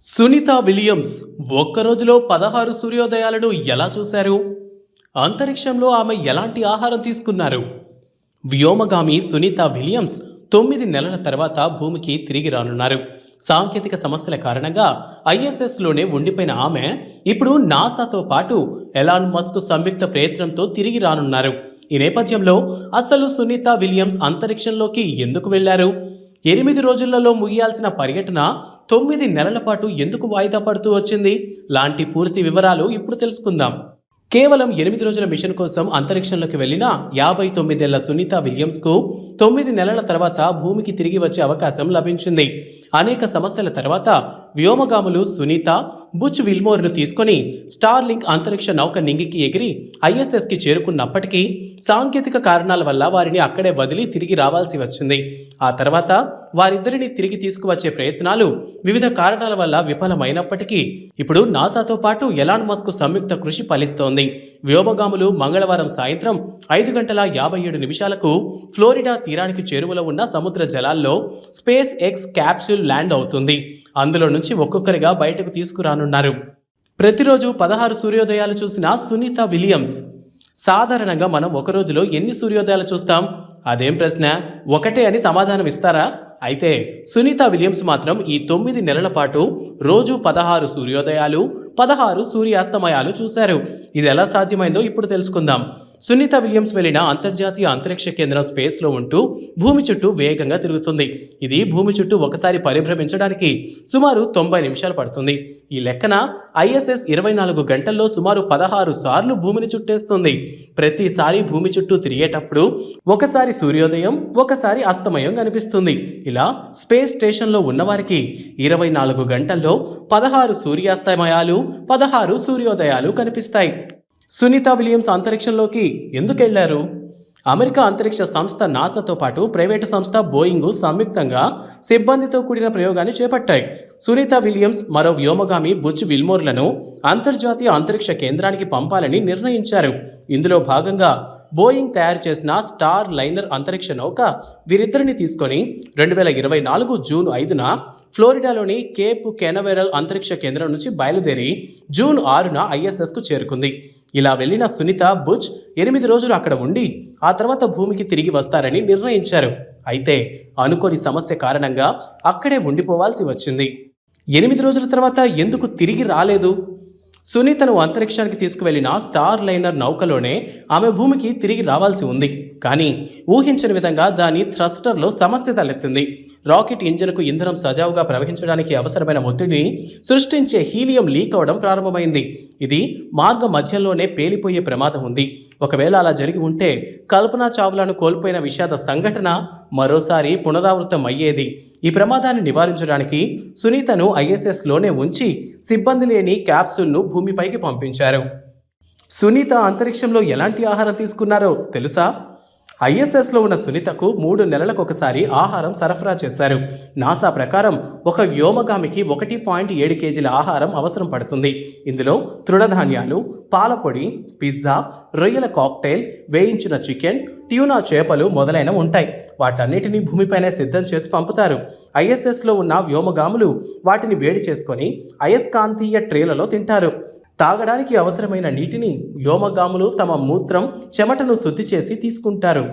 Sunitha Williams ఒక్క రోజులో పదహారు సూర్యోదయాలను ఎలా చూశారు? అంతరిక్షంలో ఆమె ఎలాంటి ఆహారం తీసుకున్నారు? వ్యోమగామి సునీత విలియమ్స్ తొమ్మిది నెలల తర్వాత భూమికి తిరిగి రానున్నారు. సాంకేతిక సమస్యల కారణంగా ఐఎస్ఎస్లోనే ఉండిపోయిన ఆమె ఇప్పుడు నాసాతో పాటు ఎలాన్ మస్క్ సంయుక్త ప్రయత్నంతో తిరిగి రానున్నారు. ఈ నేపథ్యంలో అసలు సునీత విలియమ్స్ అంతరిక్షంలోకి ఎందుకు వెళ్ళారు ఎనిమిది రోజులలో ముగియాల్సిన పర్యటన తొమ్మిది నెలల పాటు ఎందుకు వాయిదా పడుతూ వచ్చింది? లాంటి పూర్తి వివరాలు ఇప్పుడు తెలుసుకుందాం. కేవలం ఎనిమిది రోజుల మిషన్ కోసం అంతరిక్షంలోకి వెళ్ళిన యాభై తొమ్మిదేళ్ళ సునీత విలియమ్స్కు తొమ్మిది నెలల తర్వాత భూమికి తిరిగి వచ్చే అవకాశం లభించింది. అనేక సమస్యల తర్వాత వ్యోమగాములు సునీత బుచ్ విల్మోర్ను తీసుకొని స్టార్లింక్ అంతరిక్ష నౌక నింగికి ఎగిరి ఐఎస్ఎస్కి చేరుకున్నప్పటికీ సాంకేతిక కారణాల వల్ల వారిని అక్కడే వదిలి తిరిగి రావాల్సి వచ్చింది. ఆ తర్వాత వారిద్దరిని తిరిగి తీసుకువచ్చే ప్రయత్నాలు వివిధ కారణాల వల్ల విఫలమైనప్పటికీ ఇప్పుడు నాసాతో పాటు ఎలాన్ మస్క్ సంయుక్త కృషి ఫలిస్తోంది. వ్యోమగాములు మంగళవారం సాయంత్రం ఐదు గంటల యాభై ఏడు నిమిషాలకు ఫ్లోరిడా తీరానికి చేరువలో ఉన్న సముద్ర జలాల్లో స్పేస్ ఎక్స్ క్యాప్సూల్ ల్యాండ్ అవుతుంది. అందులో నుంచి ఒక్కొక్కరిగా బయటకు తీసుకురానున్నారు. ప్రతిరోజు పదహారు సూర్యోదయాలు చూసిన సునీత విలియమ్స్. సాధారణంగా మనం ఒక రోజులో ఎన్ని సూర్యోదయాలు చూస్తాం? అదేం ప్రశ్న? ఒకటే అని సమాధానం ఇస్తారా? అయితే సునీత విలియమ్స్ మాత్రం ఈ తొమ్మిది నెలల పాటు రోజు పదహారు సూర్యోదయాలు పదహారు సూర్యాస్తమయాలు చూశారు. ఇది ఎలా సాధ్యమైందో ఇప్పుడు తెలుసుకుందాం. సునీత విలియమ్స్ వెళ్ళిన అంతర్జాతీయ అంతరిక్ష కేంద్రం స్పేస్లో ఉంటూ భూమి చుట్టూ వేగంగా తిరుగుతుంది. ఇది భూమి చుట్టూ ఒకసారి పరిభ్రమించడానికి సుమారు తొంభై నిమిషాలు పడుతుంది. ఈ లెక్కన ఐఎస్ఎస్ ఇరవై నాలుగు గంటల్లో సుమారు పదహారు సార్లు భూమిని చుట్టేస్తుంది. ప్రతిసారి భూమి చుట్టూ తిరిగేటప్పుడు ఒకసారి సూర్యోదయం ఒకసారి అస్తమయం కనిపిస్తుంది. ఇలా స్పేస్ స్టేషన్లో ఉన్నవారికి ఇరవై నాలుగు గంటల్లో పదహారు సూర్యాస్తమయాలు పదహారు సూర్యోదయాలు కనిపిస్తాయి. సునీత విలియమ్స్ అంతరిక్షంలోకి ఎందుకు వెళ్ళారు అమెరికా అంతరిక్ష సంస్థ నాసాతో పాటు ప్రైవేటు సంస్థ బోయింగ్ సంయుక్తంగా సిబ్బందితో కూడిన ప్రయోగాన్ని చేపట్టాయి. సునీత విలియమ్స్ మరో వ్యోమగామి బుచ్ విల్మోర్లను అంతర్జాతీయ అంతరిక్ష కేంద్రానికి పంపాలని నిర్ణయించారు. ఇందులో భాగంగా బోయింగ్ తయారు చేసిన స్టార్ లైనర్ అంతరిక్ష నౌక వీరిద్దరిని తీసుకొని రెండు వేల ఇరవై నాలుగు జూన్ ఐదున ఫ్లోరిడాలోని కేప్ కెనవెరల్ అంతరిక్ష కేంద్రం నుంచి బయలుదేరి జూన్ ఆరున ఐఎస్ఎస్కు చేరుకుంది. ఇలా వెళ్ళిన సునీత బుచ్ ఎనిమిది రోజులు అక్కడ ఉండి ఆ తర్వాత భూమికి తిరిగి వస్తారని నిర్ణయించారు. అయితే అనుకోని సమస్య కారణంగా అక్కడే ఉండిపోవాల్సి వచ్చింది. ఎనిమిది రోజుల తర్వాత ఎందుకు తిరిగి రాలేదు? సునీతను అంతరిక్షానికి తీసుకువెళ్ళిన స్టార్ లైనర్ నౌకలోనే ఆమె భూమికి తిరిగి రావాల్సి ఉంది. కానీ ఊహించిన విధంగా దాని థ్రస్టర్లో సమస్య తలెత్తింది. రాకెట్ ఇంజిన్కు ఇంధనం సజావుగా ప్రవహించడానికి అవసరమైన ఒత్తిడిని సృష్టించే హీలియం లీక్ అవడం ప్రారంభమైంది. ఇది మార్గ మధ్యంలోనే పేలిపోయే ప్రమాదం ఉంది. ఒకవేళ అలా జరిగి ఉంటే కల్పనా చావులను కోల్పోయిన విషాద సంఘటన మరోసారి పునరావృతం అయ్యేది. ఈ ప్రమాదాన్ని నివారించడానికి సునీతను ఐఎస్ఎస్లోనే ఉంచి సిబ్బంది లేని క్యాప్సూల్ను భూమిపైకి పంపించారు. సునీత అంతరిక్షంలో ఎలాంటి ఆహారం తీసుకున్నారో తెలుసా? ఐఎస్ఎస్లో ఉన్న సునీతకు మూడు నెలలకు ఒకసారి ఆహారం సరఫరా చేశారు. నాసా ప్రకారం ఒక వ్యోమగామికి ఒకటి పాయింట్ ఏడు కేజీల ఆహారం అవసరం పడుతుంది. ఇందులో తృణధాన్యాలు పాలపొడి పిజ్జా రొయ్యల కాక్టైల్ వేయించిన చికెన్ ట్యూనా చేపలు మొదలైన ఉంటాయి. వాటన్నిటినీ భూమిపైనే సిద్ధం చేసి పంపుతారు. ఐఎస్ఎస్లో ఉన్న వ్యోమగాములు వాటిని వేడి చేసుకొని అయస్కాంతీయ ట్రేలలో తింటారు. తాగడానికి అవసరమైన నీటిని వ్యోమగాములు తమ మూత్రం చెమటను శుద్ధి చేసి తీసుకుంటారు.